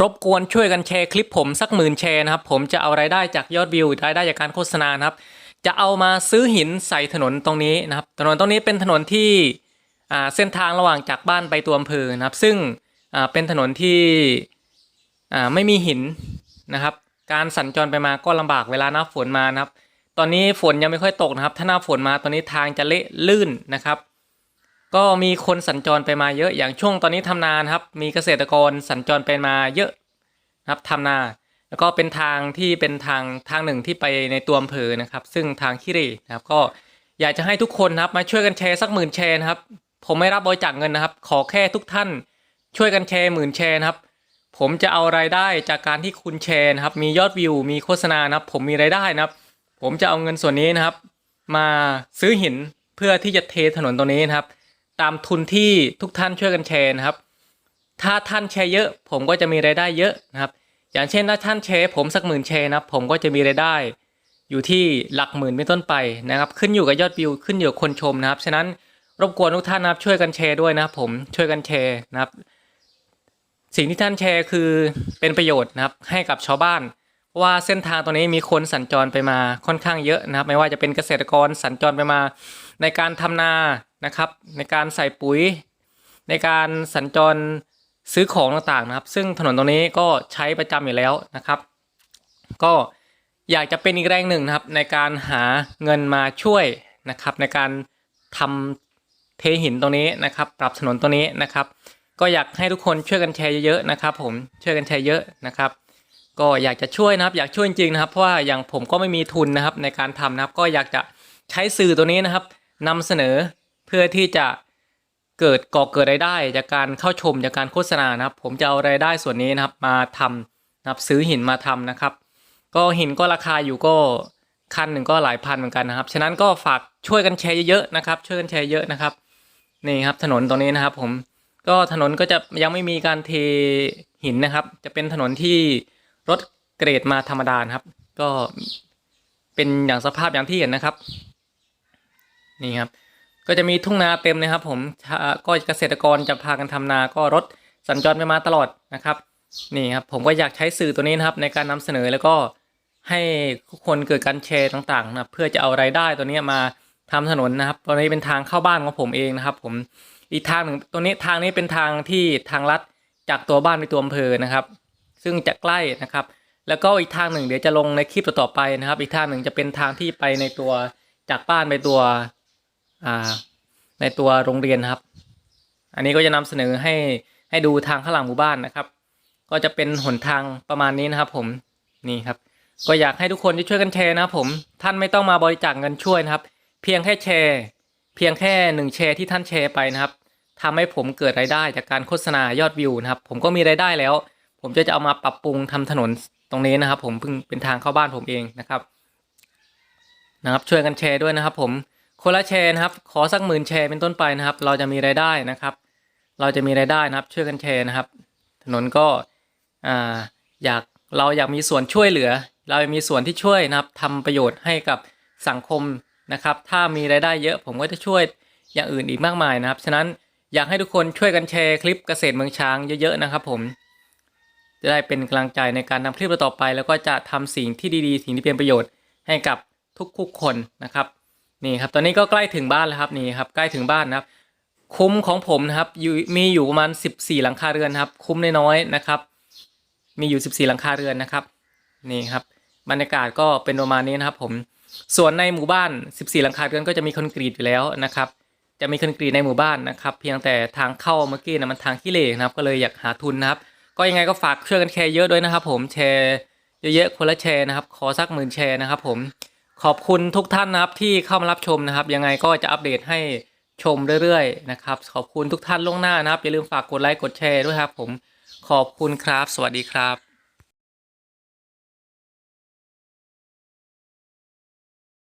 รบกวนช่วยกันแชร์คลิปผมสักหมื่นแชร์นะครับ ผมจะเอารายได้จากยอดวิวรายได้จากการโฆษณานะครับ จะเอามาซื้อหินใส่ถนนตรงนี้นะครับ ถนนตรงนี้เป็นถนนที่เส้นทางระหว่างจากบ้านไปตัวอำเภอนะครับ ซึ่งเป็นถนนที่ไม่มีหินนะครับ การสัญจรไปมาก็ลำบากเวลาหน้าฝนมานะครับ ตอนนี้ฝนยังไม่ค่อยตกนะครับ ถ้าหน้าฝนมาตอนนี้ทางจะเละลื่นนะครับ ก็มีคนสัญจรไปมาเยอะอย่างช่วงตอนนี้ทำนานครับ มีเกษตรกรสัญจรไปมาเยอะนะครับทำนา แล้วก็เป็นทางที่เป็นทางทางหนึ่งที่ไปในตัวอำเภอนะครับ ซึ่งทางขี้เร่นะครับ ก็อยากจะให้ทุกคนครับมาช่วยกันแชร์สักหมื่นแชร์นะครับ ผมไม่รับบริจาคเงินนะครับ ขอแค่ทุกท่าน ช่วยกันแชร์หมื่นแชร์นะครับ ผมจะเอารายได้จากการที่คุณแชร์นะครับ มียอดวิว มีโฆษณานะครับ ผมมีรายได้นะครับ ผมจะเอาเงินส่วนนี้นะครับ มาซื้อหินเพื่อที่จะเทถนนตรงนี้นะครับ ตามทุนที่ทุกท่านช่วยกันแชร์นะครับ ถ้าท่านแชร์เยอะ ผมก็จะมีรายได้เยอะนะครับ อย่างเช่นถ้าท่านแชร์ผมสักหมื่นแชร์นะครับ ผมก็จะมีรายได้อยู่ที่หลักหมื่นเป็นต้นไปนะครับ ขึ้นอยู่กับยอดวิวขึ้นอยู่กับคนชมนะครับ ฉะนั้นรบกวนทุกท่านนะครับช่วยกันแชร์ด้วยนะครับ ผมช่วยกันแชร์นะครับ สิ่งที่ท่านแชร์คือเป็นประโยชน์นะครับให้กับชาวบ้านเพราะว่าเส้นทางตรงนี้มีคนสัญจรไปมาค่อนข้างเยอะนะครับ ไม่ว่าจะเป็นเกษตรกรสัญจรไปมา ในการทำนานะครับ ในการใส่ปุ๋ย ในการสัญจรซื้อของต่างๆนะครับ ซึ่งถนนตรงนี้ก็ใช้ประจำอยู่แล้วนะครับ ก็อยากจะเป็นอีกแรงหนึ่งนะครับ ในการหาเงินมาช่วยนะครับ ในการทำเทหินตรงนี้นะครับ ปรับถนนตรงนี้นะครับ ก็อยากให้ทุกคนช่วยกันแชร์เยอะๆนะครับ ผมช่วยกันแชร์เยอะนะครับก็อยากจะช่วยนะครับอยากช่วยจริงๆนะครับเพราะว่าอย่างผมก็ไม่มีทุนนะครับในการทำนะครับ ก็อยากจะใช้สื่อตัวนี้นะครับ นำเสนอเพื่อที่จะเกิดก่อเกิดรายได้จากการเข้าชมจากการโฆษณานะครับ ผมจะเอารายได้ส่วนนี้นะครับมาทำนะครับซื้อหินมาทำนะครับ ก็หินก็ราคาอยู่ก็คันหนึ่งก็หลายพันเหมือนกันนะครับ ฉะนั้นก็ฝากช่วยกันแชร์เยอะๆนะครับ ช่วยกันแชร์เยอะนะครับนี่ครับถนนตรงนี้นะครับ ผมก็ถนนก็จะยังไม่มีการเทหินนะครับ จะเป็นถนนที่รถเกรดมาธรรมดานครับ ก็เป็นอย่างสภาพอย่างที่เห็นนะครับ นี่ครับ ก็จะมีทุ่งนาเต็มนะครับ ผมก็เกษตรกรจะพากันทำนาก็รถสัญจรไปมาตลอดนะครับ นี่ครับผมก็อยากใช้สื่อตัวนี้นะครับ ในการนำเสนอแล้วก็ให้ทุกคนเกิดการแชร์ต่างๆนะเพื่อจะเอารายได้ตัวนี้มาทำถนนนะครับตัวนี้เป็นทางเข้าบ้านของผมเองนะครับ ผมอีกทางหนึ่งตัวนี้ทางนี้เป็นทางที่ทางลัดจากตัวบ้านไปตัวอำเภอนะครับ ซึ่งจะใกล้นะครับ แล้วก็อีกทางหนึ่งเดี๋ยวจะลงในคลิปต่อๆไปนะครับ อีกทางหนึ่งจะเป็นทางที่ไปในตัวจากบ้านไปตัว ในตัวโรงเรียนครับ อันนี้ก็จะนำเสนอให้ให้ดูทางข้างหลังหมู่บ้านนะครับ ก็จะเป็นหนทางประมาณนี้นะครับ ผมนี่ครับ ก็อยากให้ทุกคนที่ช่วยกันแชร์นะครับผมท่านไม่ต้องมาบริจาคเงินช่วยนะครับ เพียงแค่แชร์ เพียงแค่หนึ่งแชร์ที่ท่านแชร์ไปนะครับทำให้ผมเกิดรายได้จากการโฆษณายอดวิวนะครับ ผมก็มีรายได้แล้ว ผมจะจะเอามาปรับปรุงทำถนนตรงนี้นะครับ ผมเพิ่งเป็นทางเข้าบ้านผมเองนะครับนะครับ ช่วยกันแชร์ด้วยนะครับ ผม คนละแชร์นะครับ ขอสักหมื่นแชร์เป็นต้นไปนะครับ เราจะมีรายได้นะครับ เราจะมีรายได้นะครับ ช่วยกันแชร์นะครับ ถนนก็อ่าอยากเราอยากมีส่วนช่วยเหลือ เรามีส่วนที่ช่วยนะครับทำประโยชน์ให้กับสังคมนะครับ ถ้ามีรายได้เยอะผมก็จะช่วยอย่างอื่นอีกมากมายนะครับ ฉะนั้นอยากให้ทุกคนช่วยกันแชร์คลิปเกษตรเมืองช้างเยอะๆนะครับ ผม จะได้เป็นกำลังใจในการทำคลิปต่อไป แล้วก็จะทำสิ่งที่ดีๆ สิ่งที่เป็นประโยชน์ให้กับทุกๆคนนะครับ นี่ครับตอนนี้ก็ใกล้ถึงบ้านแล้วครับนี่ครับใกล้ถึงบ้านนะครับ คุ้มของผมนะครับอยู่มีอยู่ประมาณ 14 หลังคาเรือนครับ คุ้มน้อยๆนะครับ มีอยู่ 14 หลังคาเรือนนะครับนี่ครับ บรรยากาศก็เป็นประมาณนี้นะครับ ผมส่วนในหมู่บ้าน 14 หลังคาเรือนก็จะมีคอนกรีตอยู่แล้วนะครับ จะมีคอนกรีตในหมู่บ้านนะครับ เพียงแต่ทางเข้าเมื่อกี้นะมันทางขี้เหร่นะครับ ก็เลยอยากหาทุนนะครับ ก็ยังไงก็ฝากช่วยกันแชร์เยอะด้วยนะครับ ผมแชร์เยอะๆคนละแชร์นะครับ ขอสักหมื่นแชร์นะครับ ผม ขอบคุณทุกท่านนะครับที่เข้ามารับชมนะครับ ยังไงก็จะอัปเดตให้ชมเรื่อยๆนะครับ ขอบคุณทุกท่านล่วงหน้านะครับ อย่าลืมฝากกดไลค์กดแชร์ด้วยครับ ผมขอบคุณครับ สวัสดีครับ